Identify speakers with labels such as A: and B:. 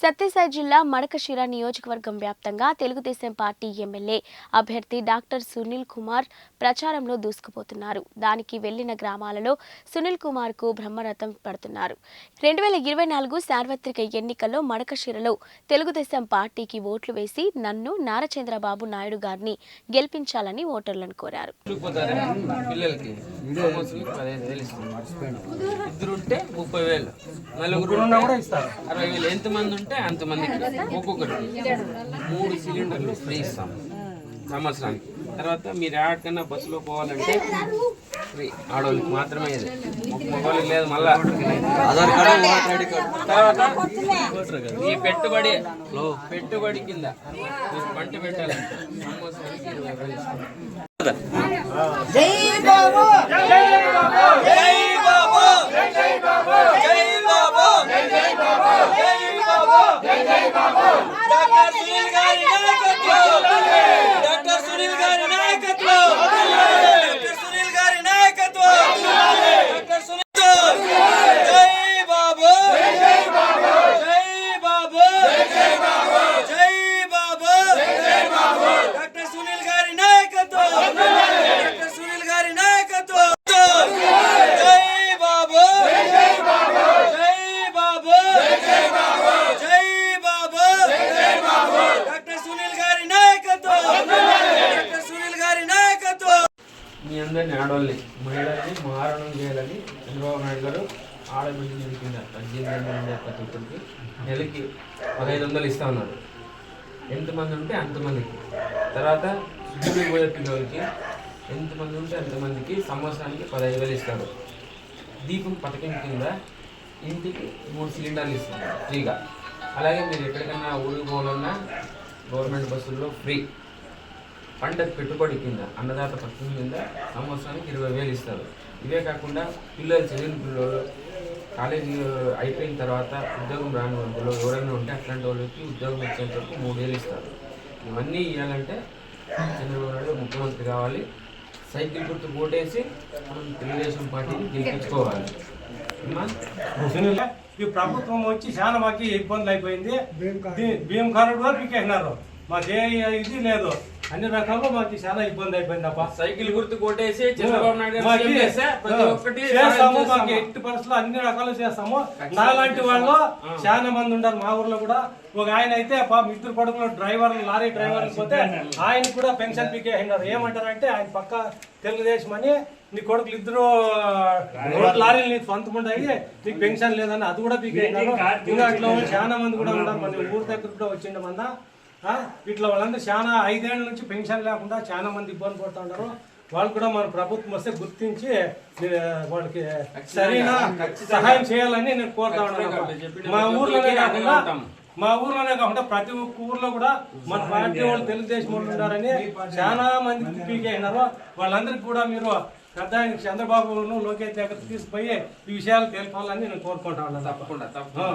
A: సత్యసాయి జిల్లా మడకశిర నియోజకవర్గం వ్యాప్తంగా తెలుగుదేశం పార్టీ ఎమ్మెల్యే అభ్యర్థి డాక్టర్ సునీల్ కుమార్ ప్రచారంలో దూసుకుపోతున్నారు. దానికి వెళ్ళిన గ్రామాలలో సునీల్ కుమార్కు బ్రహ్మరథం పడుతున్నారు. రెండు వేల ఇరవై నాలుగు సార్వత్రిక ఎన్నికల్లో మడకశిరలో తెలుగుదేశం పార్టీకి ఓట్లు వేసి నన్ను నారచంద్రబాబు నాయుడు గారిని గెలిపించాలని ఓటర్లను కోరారు.
B: పోతారు పిల్లలకి సంవత్సరానికి పదిహేను వేలు ఇస్తాం ఇద్దరు ఉంటే ముప్పై వేలు. నలుగురు కూడా ఇస్తారు. అరవై వేలు. ఎంతమంది ఉంటే అంతమందికి ఒక్కొక్కరికి మూడు సిలిండర్లు ఫ్రీ ఇస్తాం సంవత్సరానికి. తర్వాత మీరు ఎక్కడికన్నా బస్సులో పోవాలంటే ఫ్రీ. ఆడవాళ్ళకి మాత్రమే ఇది. ఒక మగవాళ్ళకి లేదు మళ్ళా. ఆధార్ కార్డు తర్వాత ఈ పెట్టుబడి పెట్టుబడి కింద మీరు పంట పెట్టాలి సంవత్సరానికి ఇరవై వేలు ఇస్తాం
C: డాక్టర్ సునీల్ గారి నాయకత్వం డాక్టర్ సునీల్ గారి నాయకత్వం డాక్టర్ సునీల్ గారి నాయకత్వం డాక్టర్ సునీల్ జై బాబు జై బాబు జై బాబు జై బాబు జై బాబు డాక్టర్ సునీల్ గారి నాయకత్వం డాక్టర్ సునీల్ గారి నాయకత్వం జై బాబు జై బాబు జై బాబు జై బాబు జై బాబు జై బాబు డాక్టర్ సునీల్ గారి నాయకత్వం డాక్టర్ సునీల్ గారి నాయకత్వం
B: మీ ఆడోళ్ళని మహిళల్ని మారణం చేయాలని చంద్రబాబు నాయుడు గారు ఆడబిడ్డ నిలిపింద పద్దెనిమిది వందల నుండి ప్రతి ఒక్కరికి నెలకి పదహైదు వందలు ఇస్తా ఉన్నారు. ఎంతమంది ఉంటే అంతమందికి. తర్వాత స్కూల్కి పోయే పిల్లలకి ఎంతమంది ఉంటే అంతమందికి సంవత్సరానికి పదహైదు వేలు ఇస్తారు. దీపం పథకం కింద ఇంటికి మూడు సిలిండర్లు ఇస్తారు ఫ్రీగా. అలాగే మీరు ఎక్కడికైనా ఊరికి పోవాలన్నా గవర్నమెంట్ బస్సుల్లో ఫ్రీ. పంట పెట్టుబడి కింద అన్నదాత పథకం కింద సంవత్సరానికి ఇరవై వేలు ఇస్తారు. ఇవే కాకుండా పిల్లలు చదివిన పిల్లలు కాలేజీ అయిపోయిన తర్వాత ఉద్యోగం రాని వాళ్ళు ఎవరైనా ఉంటే అట్లాంటి వాళ్ళకి ఉద్యోగం వచ్చేంత వరకు మూడు వేలు ఇస్తారు. ఇవన్నీ ఇవ్వాలంటే చంద్రబాబు నాయుడు ముఖ్యమంత్రి కావాలి. సైకిల్ గుర్తు ఓటేసి మనం తెలుగుదేశం పార్టీని గెలిపించుకోవాలి.
D: ఈ ప్రభుత్వం వచ్చి చాలా మాకు ఇబ్బందులు అయిపోయింది. భీమ్ కార్డు కూడా పీకేసినారు. మాకు ఏ ఇది లేదు. అన్ని రకాల్లో మాకు చాలా ఇబ్బంది అయిపోయింది అప్ప
B: సైకిల్ గుర్తు కొట్టేసి చంద్రబాబు నాయుడు ప్రతి ఒక్కటి
D: చేస్తాము మాకు. ఎట్టి పరిస్థితుల్లో అన్ని రకాలు చేస్తాము. నాలాంటి వాళ్ళు చాలా మంది ఉన్నారు మా ఊర్లో కూడా. ఒక ఆయన అయితే పాపం ఇద్దరు కొడుకులు డ్రైవర్ లారీ డ్రైవర్ పోతే ఆయన కూడా పెన్షన్ పీకే అయినారు ఏమంటారంటే ఆయన పక్క తెలుగుదేశం అని నీ కొడుకులు ఇద్దరు లారీలు నీకు సొంతం ఉంటాయి నీకు పెన్షన్ లేదని అది కూడా పీకే అయినారు ఇంకా అట్లా చాలా మంది కూడా ఉన్నారు. మన ఊరు దగ్గర కూడా వచ్చిండ మంద ఆ, ఇట్లా వాళ్ళందరూ చాలా ఐదేళ్ళ నుంచి పెన్షన్ లేకుండా చాలా మంది ఇబ్బంది పడుతున్నారు వాళ్ళు కూడా మన ప్రభుత్వం వస్తే గుర్తించి వాళ్ళకి సరైన సహాయం చేయాలని నేను కోరుతా ఉన్నాను. మా ఊర్లోనే కాకుండా మా ఊర్లోనే కాకుండా ప్రతి ఒక్క ఊర్లో కూడా మన పార్టీ వాళ్ళు తెలుగుదేశం వాళ్ళు ఉన్నారని చాలా మంది పీకే అయినారు. వాళ్ళందరికీ కూడా మీరు పెద్ద ఆయన చంద్రబాబును లోకేష్ దగ్గర తీసుకుపోయి ఈ విషయాలు తెలపాలని నేను కోరుకుంటా ఉన్నాను.
B: తప్పకుండా తప్పకుండా.